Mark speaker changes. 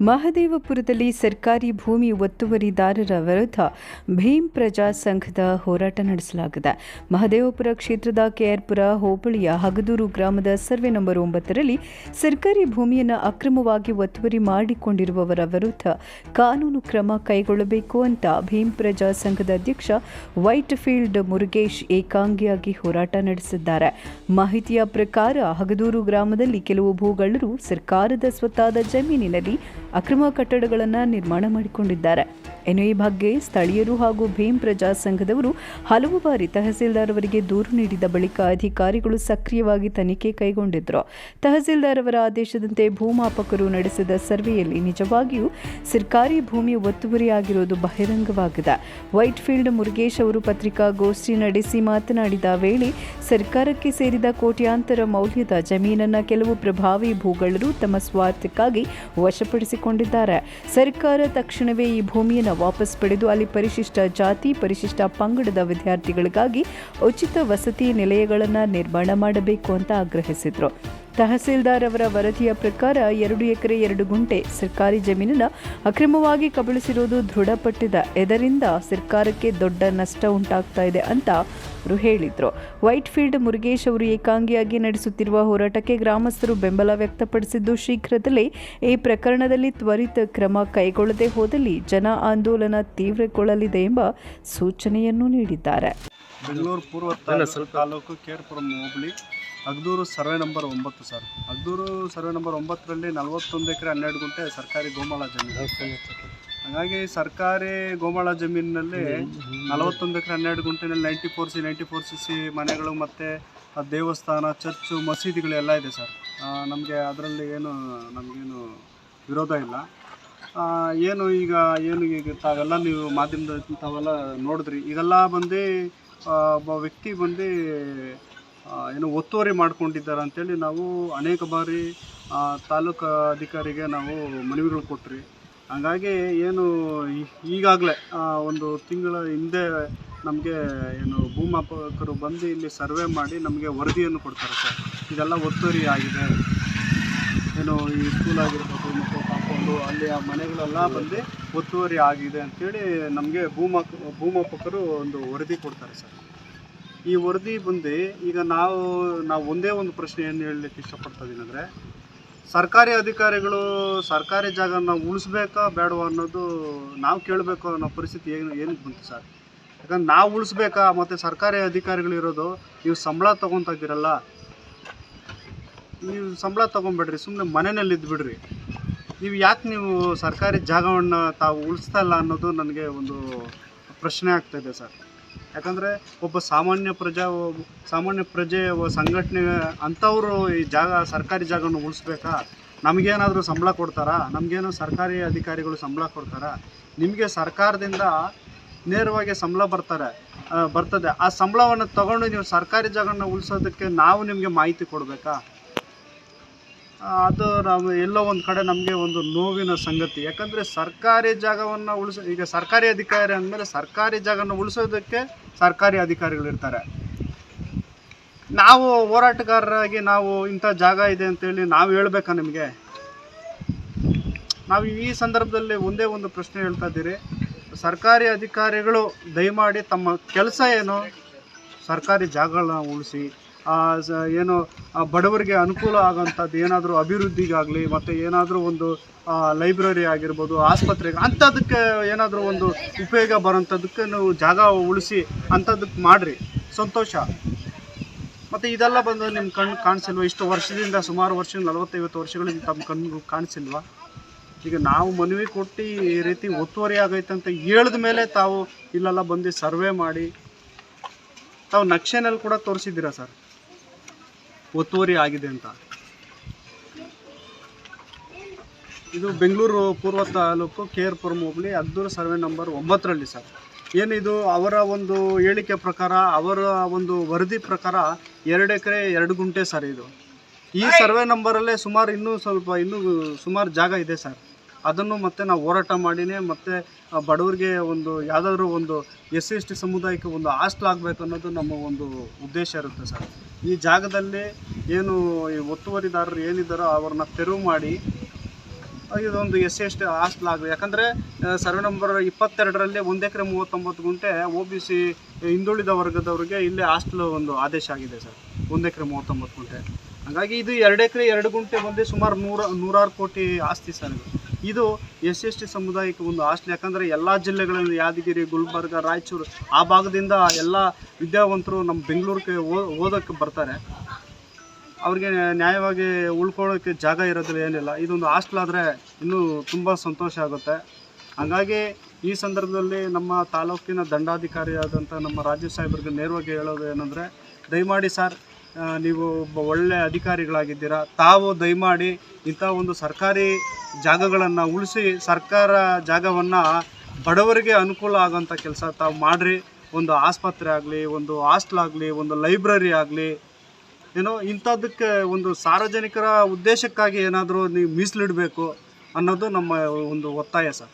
Speaker 1: ಮಹದೇವಪುರದಲ್ಲಿ ಸರ್ಕಾರಿ ಭೂಮಿ ಒತ್ತುವರಿದಾರರ ವಿರುದ್ಧ ಭೀಮ್ ಪ್ರಜಾ ಸಂಘದ ಹೋರಾಟ ನಡೆಸಲಾಗಿದೆ. ಮಹದೇವಪುರ ಕ್ಷೇತ್ರದ ಕೆಆರ್ಪುರ ಹೋಬಳಿಯ ಹಗದೂರು ಗ್ರಾಮದ ಸರ್ವೆ ನಂಬರ್ ಒಂಬತ್ತರಲ್ಲಿ ಸರ್ಕಾರಿ ಭೂಮಿಯನ್ನು ಅಕ್ರಮವಾಗಿ ಒತ್ತುವರಿ ಮಾಡಿಕೊಂಡಿರುವವರ ವಿರುದ್ಧ ಕಾನೂನು ಕ್ರಮ ಕೈಗೊಳ್ಳಬೇಕು ಅಂತ ಭೀಮ್ ಪ್ರಜಾ ಸಂಘದ ಅಧ್ಯಕ್ಷ ವೈಟ್ ಫೀಲ್ಡ್ ಮುರುಗೇಶ್ ಏಕಾಂಗಿಯಾಗಿ ಹೋರಾಟ ನಡೆಸಿದ್ದಾರೆ. ಮಾಹಿತಿಯ ಪ್ರಕಾರ ಹಗದೂರು ಗ್ರಾಮದಲ್ಲಿ ಕೆಲವು ಭೂಗಳರು ಸರ್ಕಾರದ ಸ್ವತ್ತಾದ ಜಮೀನಿನಲ್ಲಿ ಅಕ್ರಮ ಕಟ್ಟಡಗಳನ್ನು ನಿರ್ಮಾಣ ಮಾಡಿಕೊಂಡಿದ್ದಾರೆ. ಇನ್ನು ಈ ಬಗ್ಗೆ ಸ್ಥಳೀಯರು ಹಾಗೂ ಭೀಮ್ ಪ್ರಜಾ ಸಂಘದವರು ಹಲವು ಬಾರಿ ತಹಸೀಲ್ದಾರ್ ಅವರಿಗೆ ದೂರು ನೀಡಿದ ಬಳಿಕ ಅಧಿಕಾರಿಗಳು ಸಕ್ರಿಯವಾಗಿ ತನಿಖೆ ಕೈಗೊಂಡಿದ್ದರು ತಹಸೀಲ್ದಾರ್ ಅವರ ಆದೇಶದಂತೆ ಭೂಮಾಪಕರು ನಡೆಸಿದ ಸರ್ವೆಯಲ್ಲಿ ನಿಜವಾಗಿಯೂ ಸರ್ಕಾರಿ ಭೂಮಿ ಒತ್ತುವರಿಯಾಗಿರುವುದು ಬಹಿರಂಗವಾಗಿದೆ. ವೈಟ್ ಫೀಲ್ಡ್ ಮುರುಗೇಶ್ ಅವರು ಪತ್ರಿಕಾಗೋಷ್ಠಿ ನಡೆಸಿ ಮಾತನಾಡಿದ ವೇಳೆ, ಸರ್ಕಾರಕ್ಕೆ ಸೇರಿದ ಕೋಟ್ಯಾಂತರ ಮೌಲ್ಯದ ಜಮೀನನ್ನ ಕೆಲವು ಪ್ರಭಾವಿ ಭೂಗಳರು ತಮ್ಮ ಸ್ವಾರ್ಥಕ್ಕಾಗಿ ವಶಪಡಿಸಿಕೊಂಡಿದ್ದಾರೆ ಸರ್ಕಾರ ತಕ್ಷಣವೇ ಈ ಭೂಮಿಯನ್ನು ವಾಪಸ್ ಪಡೆದು ಅಲ್ಲಿ ಪರಿಶಿಷ್ಟ ಜಾತಿ, ಪರಿಶಿಷ್ಟ ಪಂಗಡದ ವಿದ್ಯಾರ್ಥಿಗಳಿಗಾಗಿ ಉಚಿತ ವಸತಿ ನಿಲಯಗಳನ್ನು ನಿರ್ಮಾಣ ಮಾಡಬೇಕು ಅಂತ ಆಗ್ರಹಿಸಿದರು. ತಹಸೀಲ್ದಾರ್ ಅವರ ವರದಿಯ ಪ್ರಕಾರ ಎರಡು ಎಕರೆ ಎರಡು ಗುಂಟೆ ಸರ್ಕಾರಿ ಜಮೀನನ್ನು ಅಕ್ರಮವಾಗಿ ಕಬಳಿಸಿರುವುದು ದೃಢಪಟ್ಟಿದ ಇದರಿಂದ ಸರ್ಕಾರಕ್ಕೆ ದೊಡ್ಡ ನಷ್ಟ ಉಂಟಾಗ್ತಾ ಇದೆ ಅಂತ ಅವರು ಹೇಳಿದರು. ವೈಟ್ ಫೀಲ್ಡ್ ಮುರುಗೇಶ್ ಅವರು ಏಕಾಂಗಿಯಾಗಿ ನಡೆಸುತ್ತಿರುವ ಹೋರಾಟಕ್ಕೆ ಗ್ರಾಮಸ್ಥರು ಬೆಂಬಲ ವ್ಯಕ್ತಪಡಿಸಿದ್ದು ಶೀಘ್ರದಲ್ಲೇ ಈ ಪ್ರಕರಣದಲ್ಲಿ ತ್ವರಿತ ಕ್ರಮ ಕೈಗೊಳ್ಳದೆ ಹೋದಲ್ಲಿ ಜನ ಆಂದೋಲನ ತೀವ್ರಗೊಳ್ಳಲಿದೆ ಎಂಬ ಸೂಚನೆಯನ್ನು ನೀಡಿದ್ದಾರೆ.
Speaker 2: ಬೆಂಗಳೂರು ಪೂರ್ವ ತಾಲೂಕು ತಾಲೂಕು ಕೇರ್ಪುರಂ ಹೋಬಳಿ ಅಗ್ದೂರು ಸರ್ವೆ ನಂಬರ್ ಒಂಬತ್ತು ಸರ್. ಅಗ್ದೂರು ಸರ್ವೆ ನಂಬರ್ ಒಂಬತ್ತರಲ್ಲಿ ನಲವತ್ತೊಂದು ಎಕರೆ ಹನ್ನೆರಡು ಗುಂಟೆ ಸರ್ಕಾರಿ ಗೋಮಾಳ ಜಮೀನು. ಹಾಗಾಗಿ ಸರ್ಕಾರಿ ಗೋಮಾಳ ಜಮೀನಿನಲ್ಲಿ ನಲವತ್ತೊಂದು ಎಕರೆ ಹನ್ನೆರಡು ಗುಂಟೆನಲ್ಲಿ ninety four C, ninety four C C ಮನೆಗಳು ಮತ್ತು ದೇವಸ್ಥಾನ, ಚರ್ಚು ಮಸೀದಿಗಳೆಲ್ಲ ಇದೆ ಸರ್. ನಮಗೆ ಅದರಲ್ಲಿ ಏನು, ನಮಗೇನು ವಿರೋಧ ಇಲ್ಲ. ಏನು ಈಗ ಏನು ಈಗ ತಾವೆಲ್ಲ ನೀವು ಮಾಧ್ಯಮದ ತಾವೆಲ್ಲ ನೋಡಿದ್ರಿ. ಇದೆಲ್ಲ ಬಂದು ಒಬ್ಬ ವ್ಯಕ್ತಿ ಬಂದು ಏನು ಒತ್ತುವರಿ ಮಾಡ್ಕೊಂಡಿದ್ದಾರೆ ಅಂತೇಳಿ ನಾವು ಅನೇಕ ಬಾರಿ ತಾಲೂಕು ಅಧಿಕಾರಿಗೆ ನಾವು ಮನವಿಗಳು ಕೊಟ್ರಿ. ಹಂಗಾಗಿ ಏನು ಈಗಾಗಲೇ ಒಂದು ತಿಂಗಳ ಹಿಂದೆ ನಮಗೆ ಏನು ಭೂಮಾಪಕರು ಬಂದು ಇಲ್ಲಿ ಸರ್ವೆ ಮಾಡಿ ನಮಗೆ ವರದಿಯನ್ನು ಕೊಡ್ತಾರೆ ಸರ್. ಇದೆಲ್ಲ ಒತ್ತುವರಿ ಆಗಿದೆ. ಏನು ಈ ಸ್ಕೂಲ್ ಆಗಿರ್ಬೋದು ಮತ್ತು ಕಾಂಪೌಂಡು, ಅಲ್ಲಿ ಆ ಮನೆಗಳೆಲ್ಲ ಬಂದು ಒತ್ತುವರಿ ಆಗಿದೆ ಅಂಥೇಳಿ ನಮಗೆ ಭೂಮಾಪ, ಭೂಮಾಪಕರು ಒಂದು ವರದಿ ಕೊಡ್ತಾರೆ ಸರ್. ಈ ವರದಿ ಬಂದು ಈಗ ನಾವು ನಾವು ಒಂದೇ ಒಂದು ಪ್ರಶ್ನೆ ಏನು ಹೇಳಲಿಕ್ಕೆ ಇಷ್ಟಪಡ್ತಾ ಅಂದರೆ, ಸರ್ಕಾರಿ ಅಧಿಕಾರಿಗಳು ಸರ್ಕಾರಿ ಜಾಗನ ಉಳಿಸ್ಬೇಕಾ ಬೇಡವಾ ಅನ್ನೋದು ನಾವು ಕೇಳಬೇಕು ಅನ್ನೋ ಪರಿಸ್ಥಿತಿ ಏನು ಏನಕ್ಕೆ ಬಂತು ಸರ್? ಯಾಕಂದ್ರೆ ನಾವು ಉಳಿಸ್ಬೇಕಾ ಮತ್ತು ಸರ್ಕಾರಿ ಅಧಿಕಾರಿಗಳು ಇರೋದು, ನೀವು ಸಂಬಳ ತೊಗೊತಾ ಇದ್ದೀರಲ್ಲ, ನೀವು ಸಂಬಳ ತೊಗೊಂಬೇಡ್ರಿ ಸುಮ್ಮನೆ ಮನೆಯಲ್ಲಿ ಇದ್ಬಿಡ್ರಿ. ನೀವು ಯಾಕೆ ನೀವು ಸರ್ಕಾರಿ ಜಾಗವನ್ನು ತಾವು ಉಳಿಸ್ತಾ ಇಲ್ಲ ಅನ್ನೋದು ನನಗೆ ಒಂದು ಪ್ರಶ್ನೆ ಆಗ್ತಾಯಿದೆ ಸರ್. ಯಾಕಂದರೆ ಒಬ್ಬ ಸಾಮಾನ್ಯ ಪ್ರಜಾ, ಸಾಮಾನ್ಯ ಪ್ರಜೆ ಸಂಘಟನೆ ಅಂಥವರು ಈ ಜಾಗ, ಸರ್ಕಾರಿ ಜಾಗವನ್ನು ಉಳಿಸ್ಬೇಕಾ? ನಮಗೇನಾದರೂ ಸಂಬಳ ಕೊಡ್ತಾರಾ? ನಮಗೇನು ಸರ್ಕಾರಿ ಅಧಿಕಾರಿಗಳು ಸಂಬಳ ಕೊಡ್ತಾರಾ? ನಿಮಗೆ ಸರ್ಕಾರದಿಂದ ನೇರವಾಗಿ ಸಂಬಳ ಬರ್ತಾರೆ ಬರ್ತದೆ. ಆ ಸಂಬಳವನ್ನು ತಗೊಂಡು ನೀವು ಸರ್ಕಾರಿ ಜಾಗವನ್ನು ಉಳಿಸೋದಕ್ಕೆ ನಾವು ನಿಮಗೆ ಮಾಹಿತಿ ಕೊಡಬೇಕಾ? ಅದು ನಾವು ಎಲ್ಲೋ ಒಂದು ಕಡೆ ನಮಗೆ ಒಂದು ನೋವಿನ ಸಂಗತಿ. ಯಾಕಂದರೆ ಸರ್ಕಾರಿ ಜಾಗವನ್ನು ಉಳಿಸೋ, ಈಗ ಸರ್ಕಾರಿ ಅಧಿಕಾರಿ ಅಂದಮೇಲೆ ಸರ್ಕಾರಿ ಜಾಗವನ್ನು ಉಳಿಸೋದಕ್ಕೆ ಸರ್ಕಾರಿ ಅಧಿಕಾರಿಗಳಿರ್ತಾರೆ ನಾವು ಹೋರಾಟಗಾರರಾಗಿ ನಾವು ಇಂಥ ಜಾಗ ಇದೆ ಅಂತೇಳಿ ನಾವು ಹೇಳ್ಬೇಕಾ ನಿಮಗೆ? ನಾವು ಈ ಸಂದರ್ಭದಲ್ಲಿ ಒಂದೇ ಒಂದು ಪ್ರಶ್ನೆ ಹೇಳ್ತಾ ಇದ್ದೀರಿ. ಸರ್ಕಾರಿ ಅಧಿಕಾರಿಗಳು ದಯಮಾಡಿ ತಮ್ಮ ಕೆಲಸ ಏನು? ಸರ್ಕಾರಿ ಜಾಗಗಳನ್ನ ಉಳಿಸಿ. ಏನು ಬಡವರಿಗೆ ಅನುಕೂಲ ಆಗೋಂಥದ್ದು ಏನಾದರೂ ಅಭಿವೃದ್ಧಿಗಾಗಲಿ, ಮತ್ತು ಏನಾದರೂ ಒಂದು ಲೈಬ್ರರಿ ಆಗಿರ್ಬೋದು, ಆಸ್ಪತ್ರೆ ಅಂಥದ್ದಕ್ಕೆ ಏನಾದರೂ ಒಂದು ಉಪಯೋಗ ಬರೋಂಥದ್ದಕ್ಕೆ ನೀವು ಜಾಗ ಉಳಿಸಿ ಅಂಥದ್ದಕ್ಕೆ ಮಾಡಿರಿ. ಸಂತೋಷ. ಮತ್ತು ಇದೆಲ್ಲ ಬಂದು ನಿಮ್ಮ ಕಣ್ಣು ಕಾಣಿಸಿಲ್ವ? ಇಷ್ಟು ವರ್ಷದಿಂದ, ಸುಮಾರು ವರ್ಷ ನಲವತ್ತೈವತ್ತು ವರ್ಷಗಳಿಂದ ತಮ್ಮ ಕಣ್ಣು ಕಾಣಿಸಿಲ್ವಾ? ಈಗ ನಾವು ಮನವಿ ಕೊಟ್ಟು ಈ ರೀತಿ ಒತ್ತುವರಿ ಆಗೈತೆ ಅಂತ ಹೇಳಿದ ಮೇಲೆ ತಾವು ಇಲ್ಲೆಲ್ಲ ಬಂದು ಸರ್ವೆ ಮಾಡಿ, ತಾವು ನಕ್ಷೆನಲ್ಲಿ ಕೂಡ ತೋರಿಸಿದ್ದೀರಾ ಸರ್? ಒತ್ತುವರಿ ಆಗಿದೆ ಅಂತ. ಇದು ಬೆಂಗಳೂರು ಪೂರ್ವ taluk K R Puram hobli Addur survey number ಒಂಬತ್ತರಲ್ಲಿ ಸರ್. ಏನಿದು ಅವರ ಒಂದು ಹೇಳಿಕೆ ಪ್ರಕಾರ ಅವರ ಒಂದು ವರದಿ ಪ್ರಕಾರ ಎರಡು ಎಕರೆ ಎರಡು ಗುಂಟೆ ಸರ್ ಇದು. ಈ ಸರ್ವೆ ನಂಬರಲ್ಲೇ ಸುಮಾರು ಇನ್ನೂ ಸ್ವಲ್ಪ ಇನ್ನೂ ಸುಮಾರು ಜಾಗ ಇದೆ ಸರ್. ಅದನ್ನು ಮತ್ತೆ ನಾವು ಹೋರಾಟ ಮಾಡಿನೇ ಮತ್ತೆ ಬಡವರಿಗೆ ಒಂದು ಯಾವುದಾದ್ರೂ ಒಂದು ಎಸ್ ಸಿ ಸಮುದಾಯಕ್ಕೆ ಒಂದು ಹಾಸ್ಟೆಲ್ ಆಗಬೇಕು ಅನ್ನೋದು ನಮ್ಮ ಒಂದು ಉದ್ದೇಶ ಇರುತ್ತೆ ಸರ್. ಈ ಜಾಗದಲ್ಲಿ ಏನು ಈ ಒತ್ತುವರಿದಾರರು ಏನಿದ್ದಾರೋ ಅವ್ರನ್ನ ತೆರವು ಮಾಡಿ, ಇದೊಂದು S C S T hostel ಆಗಲಿ. ಯಾಕಂದರೆ ಸರ್ವೆ ನಂಬರ್ ಇಪ್ಪತ್ತೆರಡರಲ್ಲಿ ಒಂದು ಎಕರೆ ಮೂವತ್ತೊಂಬತ್ತು ಗುಂಟೆ ಒ ಬಿ ಸಿ ಹಿಂದುಳಿದ ವರ್ಗದವರಿಗೆ ಇಲ್ಲಿ ಹಾಸ್ಟೆಲ್ ಒಂದು ಆದೇಶ ಆಗಿದೆ ಸರ್. ಒಂದು ಎಕರೆ ಮೂವತ್ತೊಂಬತ್ತು ಗುಂಟೆ. ಹಾಗಾಗಿ ಇದು ಎರಡು ಎಕರೆ ಎರಡು ಗುಂಟೆ ಬಂದು ಸುಮಾರು ನೂರ ನೂರಾರು ಕೋಟಿ ಆಸ್ತಿ ಸರ್ ಇದು. ಇದು ಎಸ್ ಎಸ್ ಟಿ ಸಮುದಾಯಕ್ಕೆ ಒಂದು ಹಾಸ್ಟೆಲ್ ಯಾಕಂದರೆ ಎಲ್ಲ ಜಿಲ್ಲೆಗಳಲ್ಲಿ ಯಾದಗಿರಿ, ಗುಲ್ಬರ್ಗ, ರಾಯಚೂರು ಆ ಭಾಗದಿಂದ ಎಲ್ಲ ವಿದ್ಯಾವಂತರು ನಮ್ಮ ಬೆಂಗಳೂರಿಗೆ ಓದೋಕ್ಕೆ ಬರ್ತಾರೆ. ಅವ್ರಿಗೆ ನ್ಯಾಯವಾಗಿ ಉಳ್ಕೊಳ್ಳೋಕ್ಕೆ ಜಾಗ ಇರೋದಿಲ್ಲ ಏನಿಲ್ಲ. ಇದೊಂದು ಹಾಸ್ಟೆಲ್ ಆದರೆ ಇನ್ನೂ ತುಂಬ ಸಂತೋಷ ಆಗುತ್ತೆ. ಹಾಗಾಗಿ ಈ ಸಂದರ್ಭದಲ್ಲಿ ನಮ್ಮ ತಾಲೂಕಿನ ದಂಡಾಧಿಕಾರಿಯಾದಂಥ ನಮ್ಮ ರಾಜೀವ್ ಸಾಹೇಬ್ರಿಗೆ ನೇರವಾಗಿ ಹೇಳೋದು ಏನಂದರೆ, ದಯಮಾಡಿ ಸರ್ ನೀವು ಒಬ್ಬ ಒಳ್ಳೆ ಅಧಿಕಾರಿಗಳಾಗಿದ್ದೀರಾ, ತಾವು ದಯಮಾಡಿ ಇಂಥ ಒಂದು ಸರ್ಕಾರಿ ಜಾಗಗಳನ್ನು ಉಳಿಸಿ, ಸರ್ಕಾರ ಜಾಗವನ್ನು ಬಡವರಿಗೆ ಅನುಕೂಲ ಆಗೋಂಥ ಕೆಲಸ ತಾವು ಮಾಡಿರಿ. ಒಂದು ಆಸ್ಪತ್ರೆ ಆಗಲಿ, ಒಂದು ಹಾಸ್ಟೆಲ್ ಆಗಲಿ, ಒಂದು ಲೈಬ್ರರಿ ಆಗಲಿ ಏನೋ ಇಂಥದ್ದಕ್ಕೆ ಒಂದು ಸಾರ್ವಜನಿಕರ ಉದ್ದೇಶಕ್ಕಾಗಿ ಏನಾದರೂ ನೀವು ಮೀಸಲಿಡಬೇಕು ಅನ್ನೋದು ನಮ್ಮ ಒಂದು ಒತ್ತಾಯ ಸರ್.